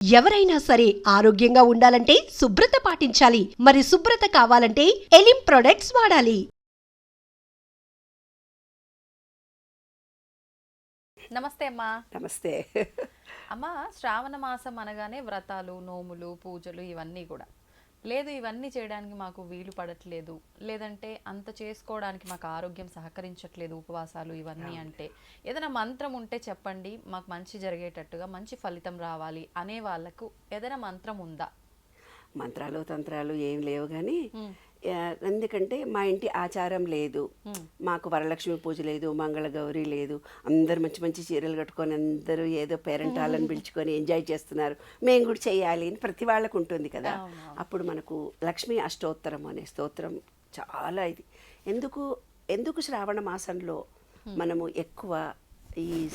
ఎవరైనా సరే ఆరోగ్యంగా ఉండాలంటే శుభ్రత పాటించాలి. మరి శుభ్రత కావాలంటే ఎలిం ప్రొడక్ట్స్ వాడాలి. నమస్తే అమ్మా. నమస్తే. అమ్మ శ్రావణ మాసం అనగానే వ్రతాలు నోములు పూజలు ఇవన్నీ కూడా. లేదు ఇవన్నీ చేయడానికి మాకు వీలు పడట్లేదు. లేదంటే అంత చేసుకోవడానికి మాకు ఆరోగ్యం సహకరించట్లేదు ఉపవాసాలు ఇవన్నీ అంటే. ఏదైనా మంత్రం ఉంటే చెప్పండి మాకు మంచి జరిగేటట్టుగా మంచి ఫలితం రావాలి అనే వాళ్ళకు ఏదైనా మంత్రం ఉందా? మంత్రాలు తంత్రాలు ఏం లేవు కానీ ఎందుకంటే మా ఇంటి ఆచారం లేదు. మాకు వరలక్ష్మి పూజ లేదు మంగళ గౌరి లేదు. అందరు మంచి మంచి చీరలు కట్టుకొని అందరూ ఏదో పేరెంటాలను పిలుచుకొని ఎంజాయ్ చేస్తున్నారు. మేము కూడా చేయాలి అని ప్రతి వాళ్ళకు ఉంటుంది కదా. అప్పుడు మనకు లక్ష్మీ అష్టోత్తరం అనే స్తోత్రం చాలా ఇది. ఎందుకు ఎందుకు శ్రావణ మాసంలో మనము ఎక్కువ ఈ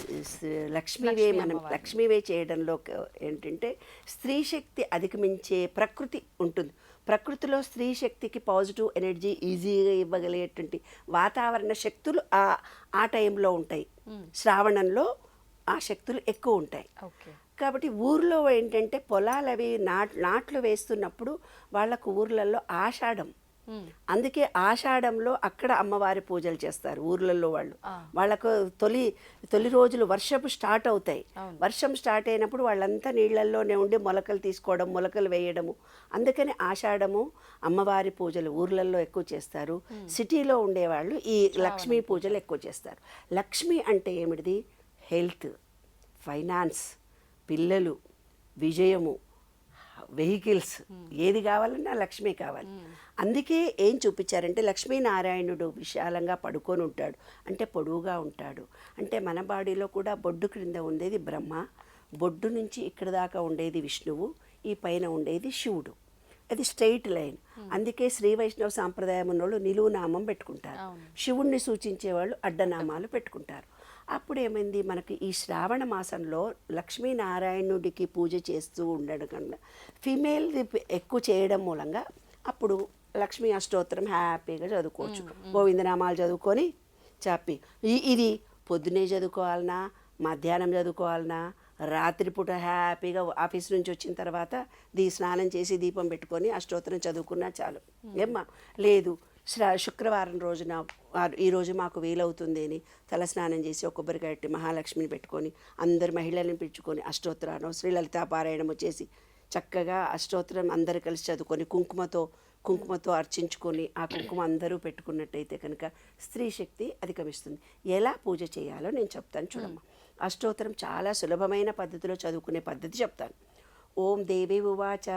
లక్ష్మీవే మనం లక్ష్మీవే చేయడంలో ఏంటంటే స్త్రీ శక్తి అధిగమించే ప్రకృతి ఉంటుంది. ప్రకృతిలో స్త్రీ శక్తికి పాజిటివ్ ఎనర్జీ ఈజీగా ఇవ్వగలిగేటువంటి వాతావరణ శక్తులు ఆ ఆ టైంలో ఉంటాయి. శ్రావణంలో ఆ శక్తులు ఎక్కువ ఉంటాయి. కాబట్టి ఊర్లో ఏంటంటే పొలాలు అవి నాట్ నాట్లు వేస్తున్నప్పుడు వాళ్ళకు ఊర్లలో ఆషాఢం అందుకే ఆషాఢంలో అక్కడ అమ్మవారి పూజలు చేస్తారు ఊర్లలో వాళ్ళు. వాళ్ళకు తొలి తొలి రోజులు వర్షపు స్టార్ట్ అవుతాయి. వర్షం స్టార్ట్ అయినప్పుడు వాళ్ళంతా నీళ్ళల్లోనే ఉండి మొలకలు తీసుకోవడం మొలకలు వేయడము. అందుకని ఆషాఢము అమ్మవారి పూజలు ఊర్లలో ఎక్కువ చేస్తారు. సిటీలో ఉండేవాళ్ళు ఈ లక్ష్మీ పూజలు ఎక్కువ చేస్తారు. లక్ష్మి అంటే ఏమిటిది? హెల్త్ ఫైనాన్స్ పిల్లలు విజయము. వెహికల్స్ ఏది కావాలన్నా లక్ష్మి కావాలి. అందుకే ఏం చూపించారంటే లక్ష్మీనారాయణుడు విశాలంగా పడుకొని ఉంటాడు. అంటే పొడువుగా ఉంటాడు. అంటే మన బాడీలో కూడా బొడ్డు క్రింద ఉండేది బ్రహ్మ బొడ్డు నుంచి ఇక్కడ దాకా ఉండేది విష్ణువు ఈ పైన ఉండేది శివుడు. అది స్ట్రైట్ లైన్. అందుకే శ్రీ వైష్ణవ సాంప్రదాయం ఉన్నోళ్ళు నిలువు నామం పెట్టుకుంటారు శివుణ్ణి సూచించే వాళ్ళు అడ్డనామాలు పెట్టుకుంటారు. అప్పుడు ఏమైంది మనకి ఈ శ్రావణ మాసంలో లక్ష్మీనారాయణుడికి పూజ చేస్తూ ఉండడం కన్నా ఫీమేల్ ఎక్కువ చేయడం మూలంగా అప్పుడు లక్ష్మీ అష్టోత్తరం హ్యాపీగా చదువుకోవచ్చు. గోవిందనామాలు చదువుకొని చెప్పి ఇది పొద్దునే చదువుకోవాలన్నా మధ్యాహ్నం చదువుకోవాలన్నా రాత్రిపూట హ్యాపీగా ఆఫీస్ నుంచి వచ్చిన తర్వాత దీ స్నానం చేసి దీపం పెట్టుకొని అష్టోత్తరం చదువుకున్నా చాలు. ఏమ్మా? లేదు. శుక్రవారం రోజున ఆ- ఈ రోజు మాకు వీలవుతుంది అని తలస్నానం చేసి ఒక కొబ్బరికాయ పెట్టి మహాలక్ష్మిని పెట్టుకొని అందరు మహిళలను పిలుచుకొని అష్టోత్తరాను శ్రీలలితా పారాయణము చేసి చక్కగా అష్టోత్తరం అందరు కలిసి చదువుకొని కుంకుమతో కుంకుమతో అర్చించుకొని ఆ కుంకుమ అందరూ పెట్టుకున్నట్టయితే కనుక స్త్రీ శక్తి అధిగమిస్తుంది. ఎలా పూజ చేయాలో నేను చెప్తాను చూడమ్మా. అష్టోత్తరం చాలా సులభమైన పద్ధతిలో చదువుకునే పద్ధతి చెప్తాను. ఓం దేవి ఉవాచ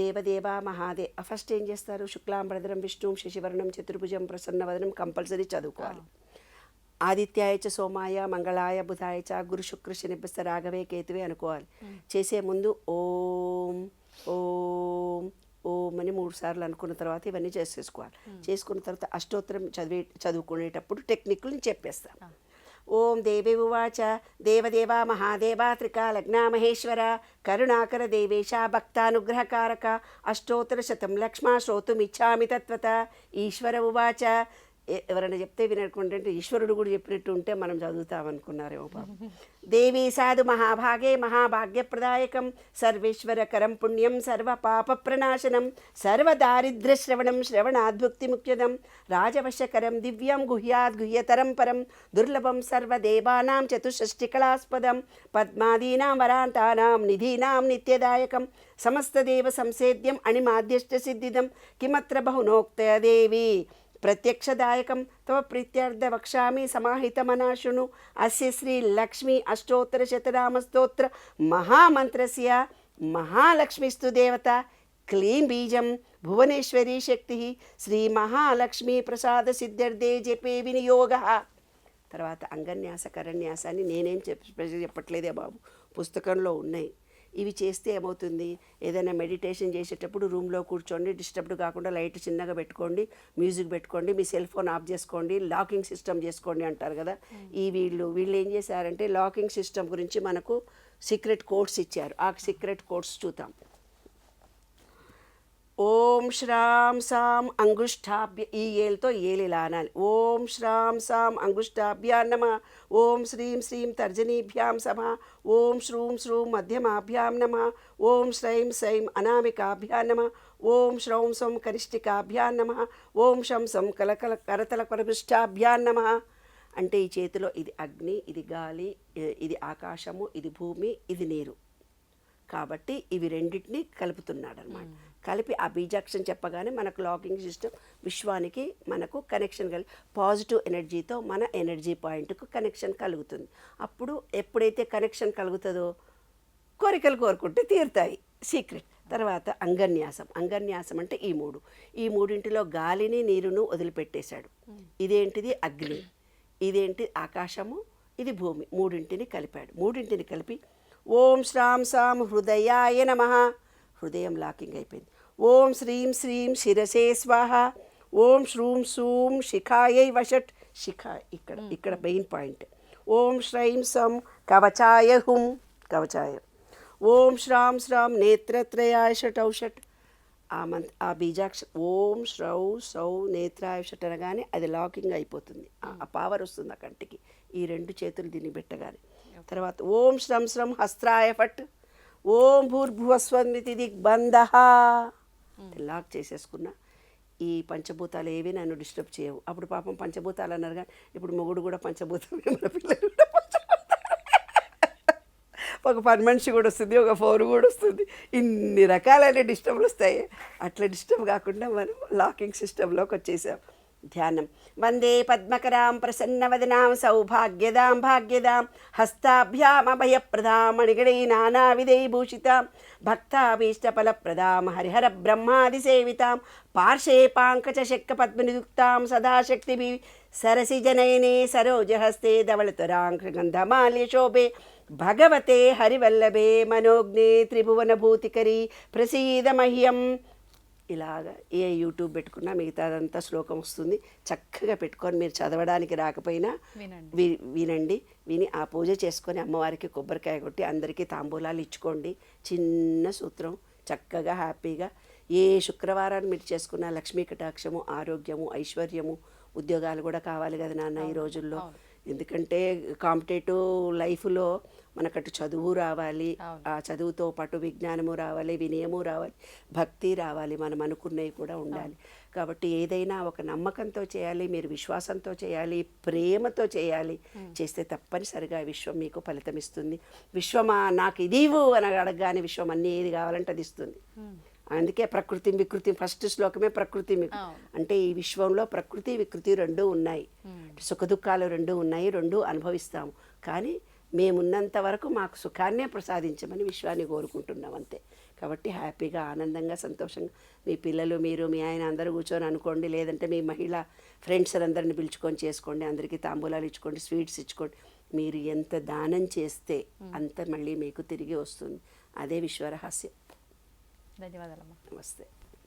దేవదేవ మహాదే. ఫస్ట్ ఏం చేస్తారు? శుక్లాంబరధరం విష్ణుం శశివర్ణం చతుర్భుజం ప్రసన్నవదనం కంపల్సరీ చదువుకోవాలి. ఆదిత్యాయ చ సోమాయ మంగళాయ బుధాయ చ గురు శుక్ర శనిపిస్త రాఘవే కేతువే అనుకోవాలి. చేసే ముందు ఓం ఓం ఓం అని మూడు సార్లు అనుకున్న తర్వాత ఇవన్నీ చేసేసుకోవాలి. చేసుకున్న తర్వాత అష్టోత్తరం చదివే చదువుకునేటప్పుడు టెక్నిక్లు చెప్పేస్తాను. ఓం దేవి ఉవాచ దేవదేవ మహాదేవ త్రికాలగ్నామహేశ్వర కరుణాకర దేవేశ భక్తానుగ్రహకారక. అష్టోత్తరశతం లక్ష్మా శ్రోతుమిచ్చామి తత్వత. ఈశ్వర ఉవాచ. ఎవరైనా చెప్తే వినకుంటే ఈశ్వరుడు కూడా చెప్పినట్టు ఉంటే మనం చదువుతామనుకున్నారేమో బాబు దేవీ సాధు మహాభాగే మహాభాగ్యప్రదాయకం సర్వేశ్వరకరం పుణ్యం సర్వ పాప ప్రనాశనం సర్వదారిద్ర్యశ్రవణం శ్రవణాద్భుక్తి ముఖ్యదం రాజవశకరం దివ్యం గుహ్యాద్ గుహ్యతరం పరం దుర్లభం సర్వదేవానాం చతుషష్టికళాస్పదం పద్మాదీనాం వరాంతానాం నిధీనాం నిత్యదాయకం సమస్తదేవ సంసేద్యం అణిమాద్యష్ట సిద్ధిదం కిమత్ర బహునోక్త దేవి. ప్రత్యక్షదాయకం. తవ ప్రీత్యర్థ వక్ష్యామి సమాహితమనాశును. అస్య శ్రీ లక్ష్మీ అష్టోత్తర శతనామస్తోత్ర మహామంత్రస్య మహాలక్ష్మిస్తు దేవత. క్లీం బీజం భువనేశ్వరీ శక్తి. శ్రీ మహాలక్ష్మీ ప్రసాద సిద్ధ్యర్థే జపే వినియోగ. తర్వాత అంగన్యాస కరన్యాసాన్ని నేనేం చెప్ప చెప్పట్లేదే బాబు. పుస్తకంలో ఉన్నాయి. ఇవి చేస్తే ఏమవుతుంది? ఏదైనా మెడిటేషన్ చేసేటప్పుడు రూమ్లో కూర్చోండి డిస్టర్బ్డ్ కాకుండా లైట్ చిన్నగా పెట్టుకోండి మ్యూజిక్ పెట్టుకోండి మీ సెల్ ఫోన్ ఆఫ్ చేసుకోండి లాకింగ్ సిస్టమ్ చేసుకోండి అంటారు కదా? ఈ వీళ్ళు వీళ్ళు ఏం చేశారంటే లాకింగ్ సిస్టమ్ గురించి మనకు సీక్రెట్ కోడ్స్ ఇచ్చారు. ఆ సీక్రెట్ కోడ్స్ చూద్దాం. ఓం శ్రాం సాం అంగుష్టాభ్య ఈ ఏలుతో ఏలు అనాలి. ఓం శ్రాం సాం అంగుష్టాభ్యా నమ. ఓం శ్రీం శ్రీం తర్జనీభ్యాం సమ. ఓం శ్రూం శ్రూం మధ్యమాభ్యాం నమ. ఓం శ్రైం శ్రైం అనామికాభ్యా నమ. ఓం శ్రౌం సం కనిష్ఠికాభ్యా నమ. ఓం శం సం కలకల కరతల పరపృష్టాభ్యా నమ. అంటే ఈ చేతిలో ఇది అగ్ని ఇది గాలి ఇది ఆకాశము ఇది భూమి ఇది నీరు. కాబట్టి ఇవి రెండింటిని కలుపుతున్నాడు అనమాట కలిపి ఆ బీజాక్షరం చెప్పగానే మనకు లాకింగ్ సిస్టమ్ విశ్వానికి మనకు కనెక్షన్ కలిగి పాజిటివ్ ఎనర్జీతో మన ఎనర్జీ పాయింట్కు కనెక్షన్ కలుగుతుంది. అప్పుడు ఎప్పుడైతే కనెక్షన్ కలుగుతుందో కోరికలు కోరుకుంటే తీరుతాయి. సీక్రెట్. తర్వాత అంగన్యాసం. అంగన్యాసం అంటే ఈ మూడు. ఈ మూడింటిలో గాలిని నీరును వదిలిపెట్టేశాడు. ఇదేంటిది? అగ్ని. ఇదేంటి? ఆకాశము. ఇది భూమి. మూడింటిని కలిపాడు. మూడింటిని కలిపి ఓం శ్రాం సాం హృదయాయ నమ. హృదయం లాకింగ్ అయిపోయింది. ఓం శ్రీం శ్రీం శిరసే స్వాహ. ఓం శ్రూం సూం శిఖాయై వషట్. శిఖ ఇక్కడ ఇక్కడ మెయిన్ పాయింట్. ఓం శ్రైం సం కవచాయ హుం. కవచాయ. ఓం శ్రాం శ్రాం నేత్రత్రయాయ షటౌ షట్. ఆ మంత్ ఆ బీజాక్ష ఓం శ్రౌ సౌ నేత్రాయ షట్ అనగానే అది లాకింగ్ అయిపోతుంది. ఆ- ఆ పవర్ వస్తుంది ఆ కంటికి. ఈ రెండు చేతులు దీన్ని పెట్టగానే. తర్వాత ఓం శ్రం శ్రం హస్త్రాయ ఫట్ ఓం భూర్భువస్వమితి దిగ్బంధ. లాక్ చేసేసుకున్నా. ఈ పంచభూతాలు ఏవి నన్ను డిస్టర్బ్ చేయవు. అప్పుడు పాపం పంచభూతాలు అన్నారు కానీ ఇప్పుడు మొగుడు కూడా పంచభూతం మన పిల్లలు ఒక పని మనిషి కూడా వస్తుంది ఒక ఫోన్ కూడా వస్తుంది. ఇన్ని రకాలైన డిస్టర్బ్లు వస్తాయి. అట్లా డిస్టర్బ్ కాకుండా మనం లాకింగ్ సిస్టంలోకి వచ్చేసాం. ధ్యానం వందే పద్మకరాం ప్రసన్నవదనాం సౌభాగ్యదాం భాగ్యదాం హస్తాభ్యామభయప్రదాం మణిగణై నానావిధైభూషితాం భక్తాభీష్టఫలప్రదాం హరిహర బ్రహ్మాదిసేవితాం పార్శ్వే పాంకజ శక్క పద్మనియుక్తాం సదాశక్తిభి సరసిజనయనే సరోజహస్తే ధవళతురాంకృగంధమాల్యశోభే భగవతే హరివల్లభే మనోజ్ఞే త్రిభువనభూతికరి ప్రసీద మహ్యం ఇలాగ ఏ యూట్యూబ్ పెట్టుకున్నా మిగతాదంతా శ్లోకం వస్తుంది. చక్కగా పెట్టుకొని మీరు చదవడానికి రాకపోయినా వినండి. వి- వినండి. విని ఆ పూజ చేసుకొని అమ్మవారికి కొబ్బరికాయ కొట్టి అందరికీ తాంబూలాలు ఇచ్చుకోండి. చిన్న సూత్రం. చక్కగా హ్యాపీగా. ఏ శుక్రవారాన్ని మీరు చేసుకున్న లక్ష్మీ కటాక్షము ఆరోగ్యము ఐశ్వర్యము ఉద్యోగాలు కూడా కావాలి కదా నాన్న ఈ రోజుల్లో. ఎందుకంటే కాంపిటేటివ్ లైఫ్లో మనకటు చదువు రావాలి ఆ చదువుతో పాటు విజ్ఞానము రావాలి వినయము రావాలి భక్తి రావాలి మనం అనుకున్నవి కూడా ఉండాలి. కాబట్టి ఏదైనా ఒక నమ్మకంతో చేయాలి మీరు విశ్వాసంతో చేయాలి ప్రేమతో చేయాలి చేస్తే తప్పనిసరిగా విశ్వం మీకు ఫలితం ఇస్తుంది విశ్వమా నాకు ఇది అని అడగగానే విశ్వం అన్ని ఏది కావాలంటే అది ఇస్తుంది. అందుకే ప్రకృతి వికృతి ఫస్ట్ శ్లోకమే ప్రకృతి. అంటే ఈ విశ్వంలో ప్రకృతి వికృతి రెండు ఉన్నాయి. సుఖ దుఃఖాలు రెండు ఉన్నాయి రెండు అనుభవిస్తాము. కానీ మేమున్నంత వరకు మాకు సుఖాన్నే ప్రసాదించమని విశ్వాన్ని కోరుకుంటున్నాం అంతే. కాబట్టి హ్యాపీగా ఆనందంగా సంతోషంగా మీ పిల్లలు మీరు మీ ఆయన అందరూ కూర్చొని అనుకోండి లేదంటే మీ మహిళ ఫ్రెండ్స్ అందరిని పిలుచుకొని చేసుకోండి అందరికీ తాంబూలాలు ఇచ్చుకోండి స్వీట్స్ ఇచ్చుకోండి. మీరు ఎంత దానం చేస్తే అంత మళ్ళీ మీకు తిరిగి వస్తుంది. అదే విశ్వరహస్యం ధన్యవాదాలమ్మా. నమస్తే.